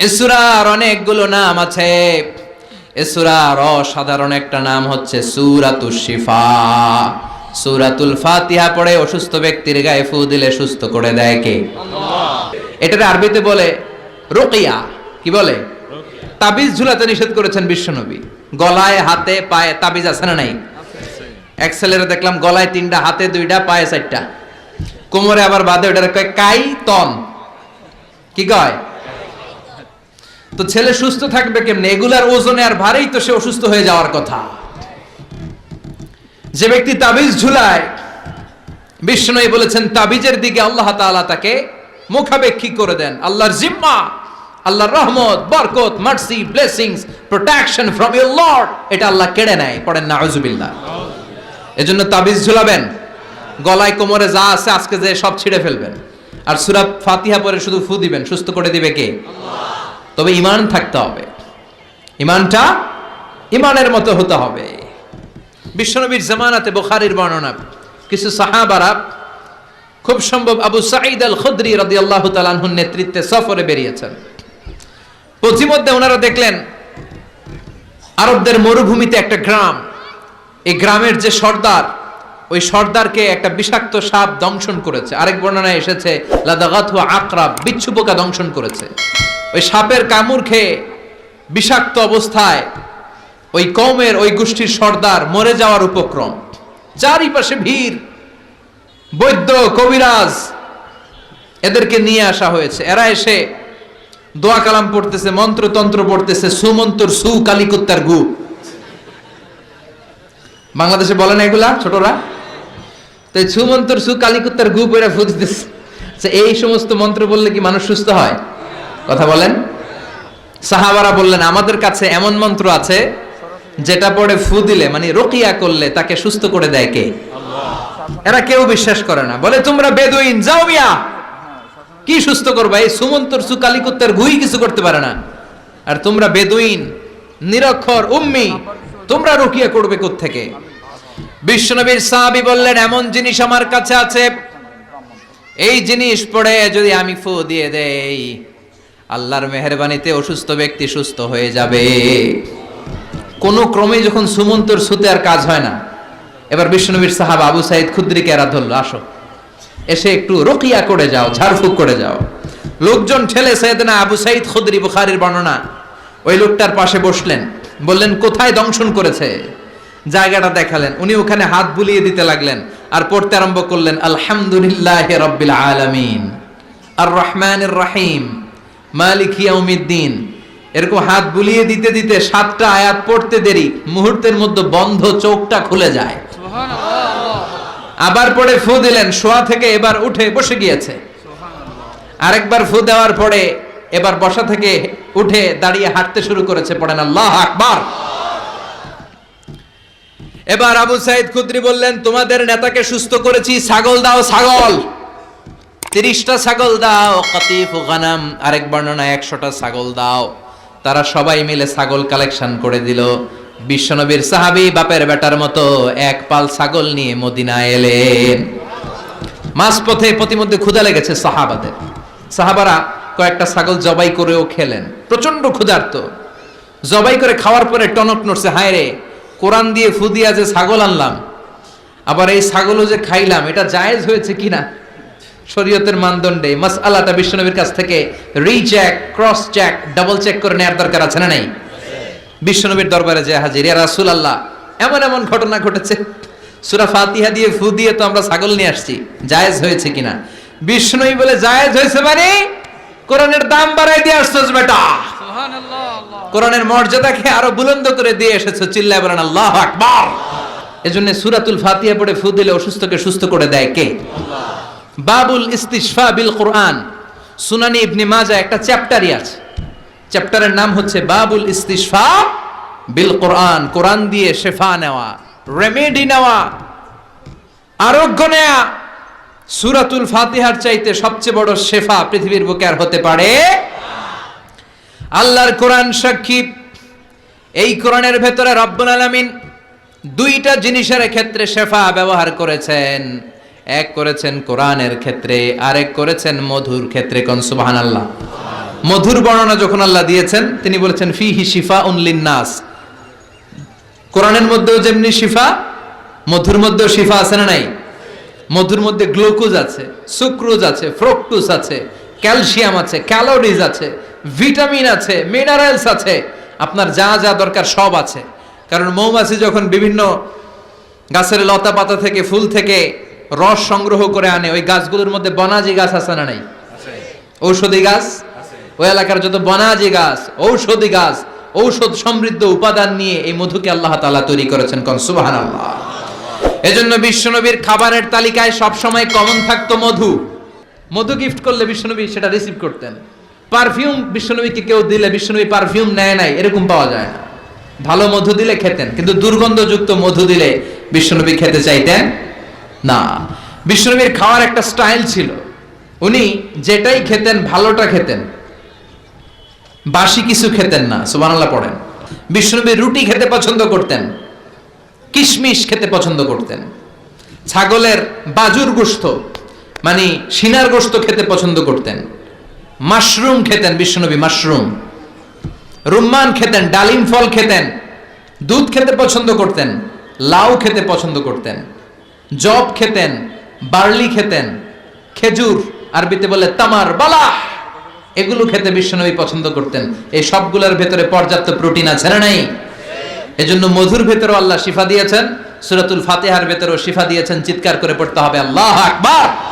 এসুরার অনেকগুলো নাম আছে। এসুরার অসাধারণ একটা নাম হচ্ছে সুরাতুল শিফা। সুরাতুল ফাতিহা পড়ে অসুস্থ ব্যক্তির গায়ে ফু দিলে সুস্থ করে দেয় কে? এটার আরবিতে বলে রোকিয়া। কি বলে? তাবিজ ঝুলাতে নিষেধ করেছেন বিশ্বনবী। গলায় হাতে পায়ে তাবিজ আছে না নাই? এক এক্সেলের দেখলাম গলায় তিনটা হাতে দুইটা পায়ে চারটা। কোমরে আবার বাদে ওটার কয় কাই তন কি কয়? তো ছেলে সুস্থ থাকবে কেমনে? এগুলার ওজনে আর ভারেই তো সে অসুস্থ হয়ে যাওয়ার কথা। যে ব্যক্তি তাবিজ ঝুলায় বিষ্ণু বলেছেন, তাবিজের দিকে আল্লাহ তাআলা তাকে মুখাপেক্ষী করে দেন। আল্লাহর জিম্মা, আল্লাহর রহমত, বরকত, mercy, blessings, protection from your lord, এটা আল্লাহ কেড়ে নেয়, পড়েন না আউযুবিল্লাহ এজন্য তাবিজ ঝুলাবেন, গলায় কোমরে যা আছে আজকে যে সব ছিঁড়ে ফেলবেন। আর সূরা ফাতিহা পরে শুধু ফু দিবেন, সুস্থ করে দিবে কে? তবে ইমান থাকতে হবে। ইমানটা ইমানের মতো হতে হবে। বিশ্বনবীর জামানাতে বুখারীর বর্ণনা, কিছু সাহাবারা খুব সম্ভব আবু সাঈদ আল খুদরি রাদিয়াল্লাহু তাআলার নেতৃত্বে সফরে বেরিয়েছেন। পথিমধ্যে ওনারা দেখলেন, আরবদের মরুভূমিতে একটা গ্রাম। এই গ্রামের যে সর্দার, ওই সর্দারকে একটা বিষাক্ত সাপ দংশন করেছে। আরেক বর্ণনায় এসেছে লাদাগাথু আকরাব বিচ্ছু পোকা দংশন করেছে। ওই সাপের কামড় খেয়ে বিষাক্ত অবস্থায় ওই কৌমের ওই গোষ্ঠীর সর্দার মরে যাওয়ার উপক্রম। চারিপাশে ভিড় বৈদ্য কবিরাজ এদেরকে নিয়ে আসা হয়েছে। এরা এসে দোয়া কালাম পড়তেছে মন্ত্রতন্ত্র পড়তেছে সুমন্তর সু কালিকুত্তার গু। বাংলাদেশে বলে না এগুলা ছোটরা? তো সুমন্তর সু কালিকুত্তার গু পড়ে ফুটতেছে আচ্ছা, এই সমস্ত মন্ত্র বললে কি মানুষ সুস্থ হয়? কথা বলেন। সাহাবারা বললেন, আমাদের কাছে এমন মন্ত্র আছে, যেটা পড়ে ফু দিলে মানে রকিয়া করলে তাকে সুস্থ করে দেয় কে? এরা কেউ বিশ্বাস করে না। বলে, তোমরা বেদুইন, যাও মিয়া। কি সুস্থ করবা? এই সুমন্তর সুকালিকুত্তের গুই কিছু করতে পারে না। আর তোমরা বেদুইন, নিরক্ষর, উম্মি, তোমরা রুকিয়া করবে থেকে বিশ্বনবীর সাহাবী বললেন, এমন জিনিস আমার কাছে আছে। এই জিনিস পড়ে যদি আমি ফু দিয়ে দেই আল্লাহর মেহরবানিতে অসুস্থ ব্যক্তি সুস্থ হয়ে যাবে। কোনো ক্রমে যখন সুমন্তর সুতে আর কাজ হয় না, এবার বিশ্বনবীর সাহাব আবু সাইদ খুদ্রিকে এরা ধরলো, আসো, এসে একটু রকিয়া করে যাও, ঝাড়ফুঁক করে যাও। লোকজন ঠেলে সৈয়দনা আবু সাইদ খুদ্রি বুখারির বর্ণনা। ওই লোকটার পাশে বসলেন, বললেন, কোথায় দংশন করেছে? জায়গাটা দেখালেন, উনি ওখানে হাত বুলিয়ে দিতে লাগলেন আর পড়তে আরম্ভ করলেন, আলহামদুলিল্লাহ রব্বিল আলামিন আর রহমানির রহিম। মালিক ইয়াউমিদ্দিন। এরকম হাত বুলিয়ে দিতে দিতে সাতটা আয়াত পড়তে দেরি মুহূর্তের মধ্যে বন্ধ চোখটা খুলে যায়। আবার পরে ফু দিলেন শোয়া থেকে এবার উঠে বসে গিয়েছে। আরেকবার ফু দেওয়ার পরে এবার বসা থেকে উঠে দাঁড়িয়ে হাঁটতে শুরু করেছে পড়েন আল্লাহ আকবার। এবার আবু সাইদ খুদ্রি বললেন তোমাদের নেতাকে সুস্থ করেছি ছাগল দাও ছাগল। তিরিশটা ছাগল দাও, কতিফ গানাম। আরেক বর্ণনা একশোটা ছাগল দাও। তারা সবাই মিলে ছাগল কালেকশন করে দিল। বিশ্বনবীর সাহাবি বাপের বেটার মতো এক পাল ছাগল নিয়ে মদিনা এলেন। মাঝপথে প্রতিমধ্যে ক্ষুধা লেগেছে সাহাবাদের। সাহাবারা কয়েকটা ছাগল জবাই করেও খেলেন। প্রচণ্ড ক্ষুধার্ত। জবাই করে খাওয়ার পরে টনক নড়ছে, হায় রে, কোরআন দিয়ে ফুদিয়া যে ছাগল আনলাম। আবার এই ছাগলও যে খাইলাম, এটা জায়েজ হয়েছে কিনা? শরীয়তের মানদণ্ডে মাস আল্লাহটা বিশ্বনবীর কাছ থেকে recheck cross check double check করে নেওয়ার দরকার আছে না নাই? বিশ্বনবীর দরবারে যে হাজির ইয়া রাসূল আল্লাহ এমন এমন ঘটনা ঘটেছে। সূরা ফাতিহা দিয়ে ফু দিয়ে তো আমরা ছাগল নিয়ে আসছি জায়েজ হয়েছে কিনা? বিষ্ণুই বলে জায়েজ হয়েছে মানে কোরআনের দাম বাড়াই দিয়ে আসছোস বেটা। কোরআনের মর্যাদাকে আরও বুলন্দ করে দিয়ে এসেছ চিল্লায় বলেন আল্লাহ আকবার। এজন্য সূরাতুল ফাতিহা পড়ে ফু দিলে অসুস্থকে সুস্থ করে দেয় কে? বাবুল ইস্তিশফা বিল কোরআন। সুনানি ইবনে মাজা একটা চ্যাপ্টারই আছে। চ্যাপ্টারের নাম হচ্ছে বাবুল ইস্তিশফা বিল কোরআন কোরআন দিয়ে শেফা নেওয়া, রেমেডি নেওয়া, আরোগ্য নেয়া। সুরাতুল ফাতিহার চাইতে সবচেয়ে বড় শেফা পৃথিবীর বুকে আর হতে পারে আল্লাহর কোরআন সাক্ষী এই কোরআনের ভেতরে রব্বুল আলামিন দুইটা জিনিসের ক্ষেত্রে শেফা ব্যবহার করেছেন। এক করেছেন কোরআনের ক্ষেত্রে, আরেক করেছেন মধুর ক্ষেত্রে কোন? সুবহানাল্লাহ। মধুর বর্ণনা যখন আল্লাহ দিয়েছেন, তিনি বলেছেন ফি হি শিফা উনলিন নাস কোরআনের মধ্যেও যেমনি শিফা, মধুর মধ্যেও শিফা আছে না নাই? মধুর মধ্যে গ্লুকোজ আছে, সুক্রোজ আছে, ফ্রুক্টোজ আছে, ক্যালসিয়াম আছে, ক্যালোরিজ আছে, ভিটামিন আছে, মিনারেলস আছে। আপনার যা যা দরকার সব আছে। কারণ মৌমাছি যখন বিভিন্ন গাছের লতা পাতা থেকে, ফুল থেকে রস সংগ্রহ করে আনে। ওই গাছগুলোর মধ্যে বনাজি গাছ আছে না নাই? ঔষধি গাছ? ওই এলাকার যত বনাজি গাছ ঔষধি গাছ ঔষধ সমৃদ্ধ উপাদান নিয়ে এই মধুকে আল্লাহ তালা তৈরি করেছেন কোন? সুবহানাল্লাহ। এজন্য বিশ্বনবীর খাবারের তালিকায় সব সময় কমন থাকতো মধু। মধু গিফট করলে বিশ্বনবী সেটা রিসিভ করতেন। পারফিউম বিশ্বনবীকে কেউ দিলে বিশ্বনবী পারফিউম নেয় নাই এরকম পাওয়া যায় না। ভালো মধু দিলে খেতেন কিন্তু দুর্গন্ধযুক্ত মধু দিলে বিশ্বনবী খেতে চাইতেন। না বিশ্বনবীর খাওয়ার একটা স্টাইল ছিল। উনি যেটাই খেতেন, ভালোটা খেতেন। বাসি কিছু খেতেন না, সুবহানাল্লাহ পড়েন। বিষ্ণুনবী রুটি খেতে পছন্দ করতেন, কিশমিশ খেতে পছন্দ করতেন। ছাগলের বাজুর গোস্ত মানে সিনার গোস্ত খেতে পছন্দ করতেন। মাশরুম খেতেন বিষ্ণুনবী, মাশরুম। রুম্মান খেতেন, ডালিম ফল খেতেন, দুধ খেতে পছন্দ করতেন, লাউ খেতে পছন্দ করতেন। জব খেতেন, বার্লি খেতেন, খেজুর, আরবিতে বলে তামার বালা। এগুলো খেতে বিশ্বনবী পছন্দ করতেন। এই সবগুলোর ভেতরে পর্যাপ্ত প্রোটিন আছে না নাই? এজন্য মধুর ভেতরেও আল্লাহ শিফা দিয়েছেন, সুরাতুল ফাতেহার ভেতরেও শিফা দিয়েছেন, চিৎকার করে পড়তে হবে আল্লাহ আকবার।